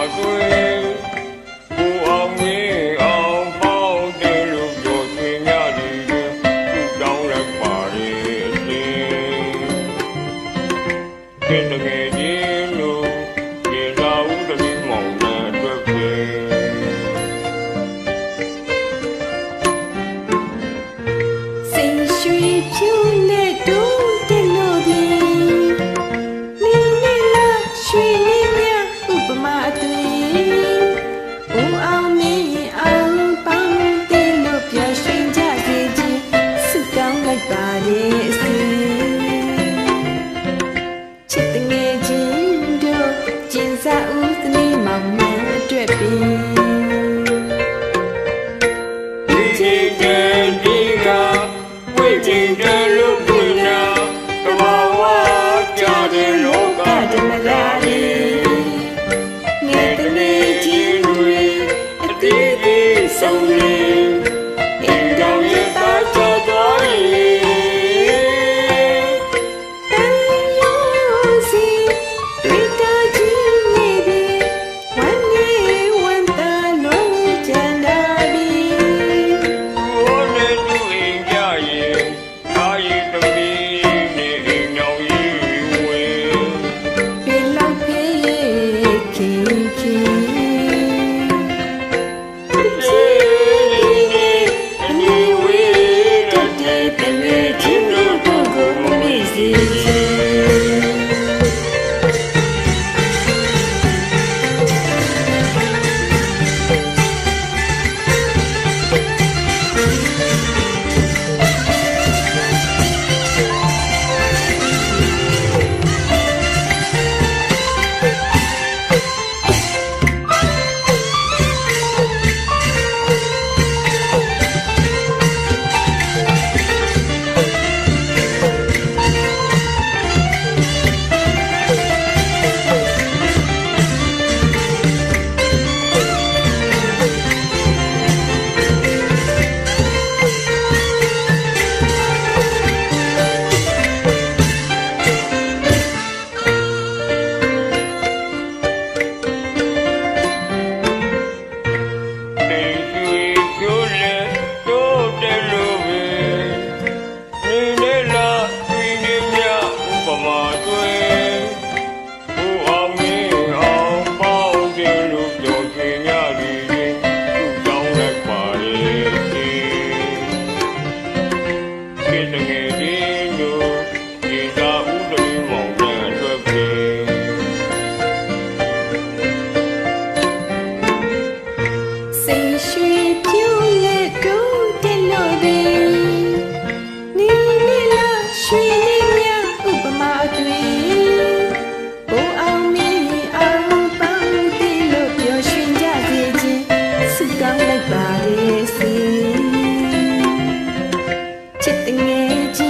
ပ တင်ကြလို့ပူနာကဘာဝကြတဲ့လောကဓမ္မလာလေးငယ်တည်းချင်းတွေအသေးသေးဆုံးနေ take it. ချစ်တဲ့ငယ်ချ